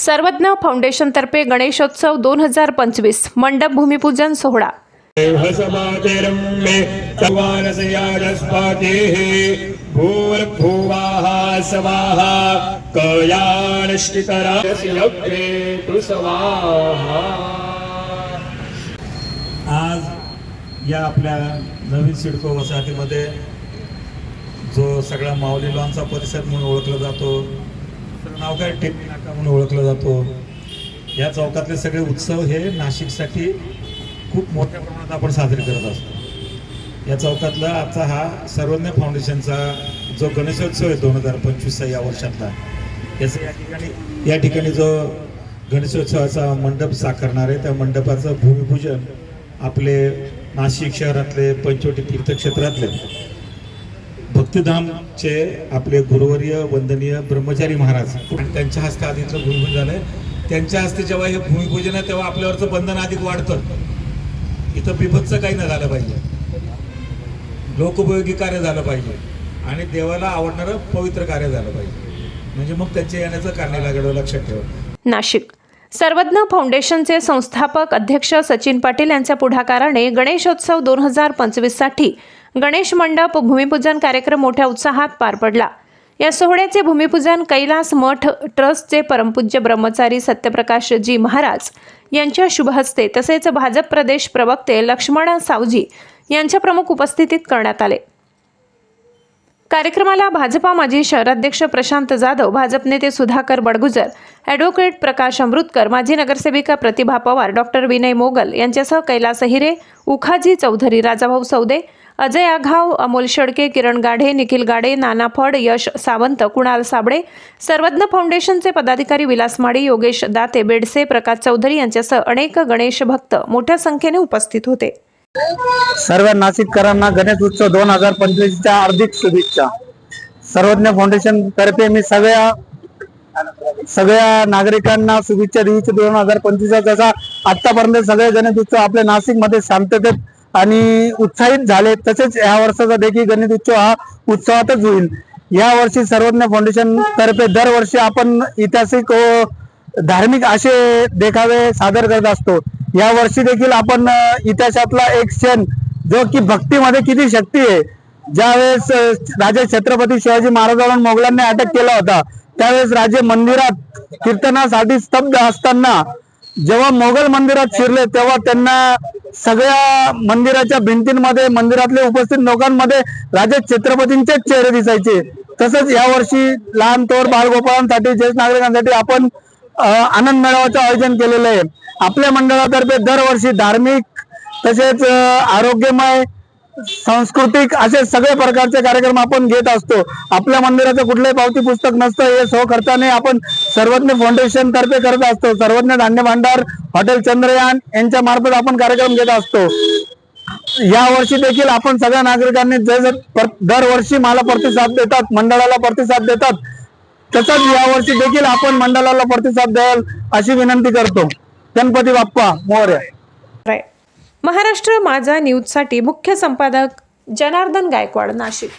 सर्वज्ञ फाउंडेशनतर्फे गणेशोत्सव दोन हजार पंचवीस मंडप भूमिपूजन सोहळा. भूर्भुवाः स्वाहा आज या आपल्या नवीन सिडको वसाहतीमध्ये जो सगळा माऊली लॉनचा परिसर म्हणून ओळखला जातो नाव काय? टेपी नाका म्हणून ओळखला जातो. या चौकातले सगळे उत्सव हे नाशिकसाठी खूप मोठ्या प्रमाणात आपण साजरे करत असतो. या चौकातला आजचा हा सर्वज्ञ फाउंडेशनचा जो गणेशोत्सव आहे दोन हजार पंचवीसचा या वर्षातला याचा या ठिकाणी या ठिकाणी जो गणेशोत्सवाचा मंडप साकारणार आहे त्या मंडपाचं भूमिपूजन आपले नाशिक शहरातले पंचवटी तीर्थक्षेत्रातले मुक्तिधामचे आपले गुरुवर्य वंदनीय ब्रह्मचारी महाराज. त्यांच्या हस्ते आधी इथलं भूमिपूजन झालंय. त्यांच्या हस्ते जेव्हा हे भूमिपूजन आहे तेव्हा आपल्यावरचं बंधन अधिक वाढतं. इथं बिभत्स काही न झालं पाहिजे. लोकोपयोगी कार्य झालं पाहिजे. आणि देवाला आवडणारं पवित्र कार्य झालं पाहिजे. म्हणजे मग त्यांच्या येण्याचं कारण लागलं लक्षात ठेवा. नाशिक. सर्वज्ञ फाउंडेशनचे संस्थापक अध्यक्ष सचिन पाटील यांच्या पुढाकाराने गणेशोत्सव दोन हजार पंचवीससाठी गणेश मंडप भूमिपूजन कार्यक्रम मोठ्या उत्साहात पार पडला. या सोहळ्याचे भूमिपूजन कैलास मठ ट्रस्टचे परमपूज्य ब्रह्मचारी सत्यप्रकाशजी महाराज यांच्या शुभहस्ते तसेच भाजप प्रदेश प्रवक्ते लक्ष्मण सावजी यांच्या प्रमुख उपस्थितीत करण्यात आले. कार्यक्रमाला भाजपा माजी शहराध्यक्ष प्रशांत जाधव भाजप नेते सुधाकर बडगुजर ॲडव्होकेट प्रकाश अमृतकर माजी नगरसेविका प्रतिभा पवार डॉक्टर विनय मोगल यांच्यासह कैलास हिरे उखाजी चौधरी राजाभाऊ सौदे अजय आघाव अमोल शेडके किरण गाढे निखिल गाडे नाना फड यश सावंत कुणाल साबळे सर्वज्ञ फाउंडेशनचे पदाधिकारी विलास माडी योगेश दाते बेडसे प्रकाश चौधरी यांच्यासह अनेक गणेश भक्त मोठ्या संख्येने उपस्थित होते. सर्व नाशिककरांना गणेश उत्सव दोन हजार पंचवीसच्या हार्दिक शुभेच्छा. सर्वज्ञ फाउंडेशन तर्फे मी सगळ्या सगळ्या नागरिकांना शुभेच्छा देऊ दोन हजार पंचवीस जसा आतापर्यंत सगळे गणेश उत्सव आपल्या नाशिकमध्ये शांततेत आणि उत्साहित झाले. तसेच या वर्षाचा देखील गणित उत्सव हा उत्सवातच होईल. या वर्षी सर्वज्ञ फाउंडेशन तर्फे दरवर्षी आपण ऐतिहासिक व धार्मिक असे देखावे सादर करत असतो. या वर्षी देखील आपण इतिहासातला एक क्षण जो की भक्तीमध्ये किती शक्ती आहे. ज्यावेळेस राजा राजे छत्रपती शिवाजी महाराजांना मोगलांनी अटक केला होता त्यावेळेस राजे मंदिरात कीर्तनासाठी स्तब्ध असताना जेव्हा मोगल मंदिरात शिरले तेव्हा त्यांना सगळ्या मंदिराच्या भिंतींमध्ये मंदिरातले उपस्थित लोकांमध्ये राजे छत्रपतींचेच चेहरे दिसायचे. तसंच यावर्षी लहान थोर बालगोपाळांसाठी ज्येष्ठ नागरिकांसाठी आपण आनंद मेळाव्याचं आयोजन केलेलं आहे. आपल्या मंडळातर्फे दरवर्षी धार्मिक तसेच आरोग्यमय सांस्कृतिक असे सगळे प्रकारचे कार्यक्रम आपण घेत असतो. आपल्या मंदिराचं कुठलंही पावती पुस्तक नसतं हे सो करताना आपण सर्वज्ञ फाउंडेशन तर्फे करत असतो. सर्वज्ञ धान्य भांडार हॉटेल चंद्रयान यांच्या मार्फत आपण कार्यक्रम घेत असतो. या वर्षी देखील आपण सगळ्या नागरिकांनी जर दरवर्षी मला प्रतिसाद देतात मंडळाला प्रतिसाद देतात तसंच यावर्षी देखील आपण मंडळाला प्रतिसाद द्याल अशी विनंती करतो. गणपती बाप्पा मोर्या. महाराष्ट्र माझा न्यूजसाठी मुख्य संपादक जनार्दन गायकवाड नाशिक.